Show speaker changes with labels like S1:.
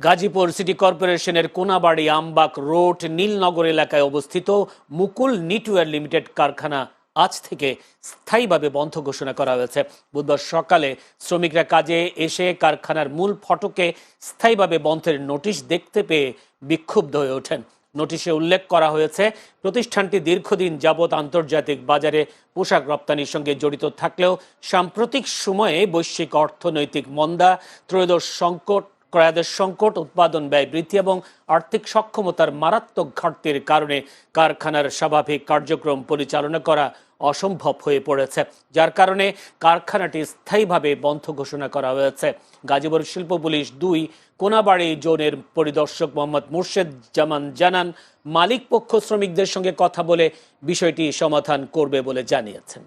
S1: Gazipur city কর্পোরেশনের Konabari Ambagh road নীলনগর এলাকায় অবস্থিত মুকুল নিটওয়ার লিমিটেড কারখানা আজ থেকে স্থায়ীভাবে বন্ধ ঘোষণা করা হয়েছে। বুধবার সকালে শ্রমিকরা কাজে এসে কারখানার মূল ফটকে স্থায়ীভাবে বন্ধের নোটিশ দেখতে পেয়ে বিক্ষুব্ধ হয়ে ওঠেন। নোটিশে উল্লেখ করা হয়েছে, প্রতিষ্ঠানটি দীর্ঘদিন যাবৎ আন্তর্জাতিক বাজারে পোশাক রপ্তানির সঙ্গে জড়িত থাকলেও সাম্প্রতিক সময়ে বৈশ্বিক অর্থনৈতিক মন্দা, ত্রয়োদশ সংকট ক্রয়াদেশ সংকট, উৎপাদন ব্যয় বৃদ্ধি এবং আর্থিক সক্ষমতার মারাত্মক ঘাটতির কারণে কারখানার স্বাভাবিক কার্যক্রম পরিচালনা করা অসম্ভব হয়ে পড়েছে, যার কারণে কারখানাটি স্থায়ীভাবে বন্ধ ঘোষণা করা হয়েছে। গাজীপুর শিল্প পুলিশ দুই, কোনাবাড়ি জোনের পরিদর্শক মোহাম্মদ মুর্শেদ জামান জানান, মালিক পক্ষ শ্রমিকদের সঙ্গে কথা বলে বিষয়টি সমাধান করবে বলে জানিয়েছেন।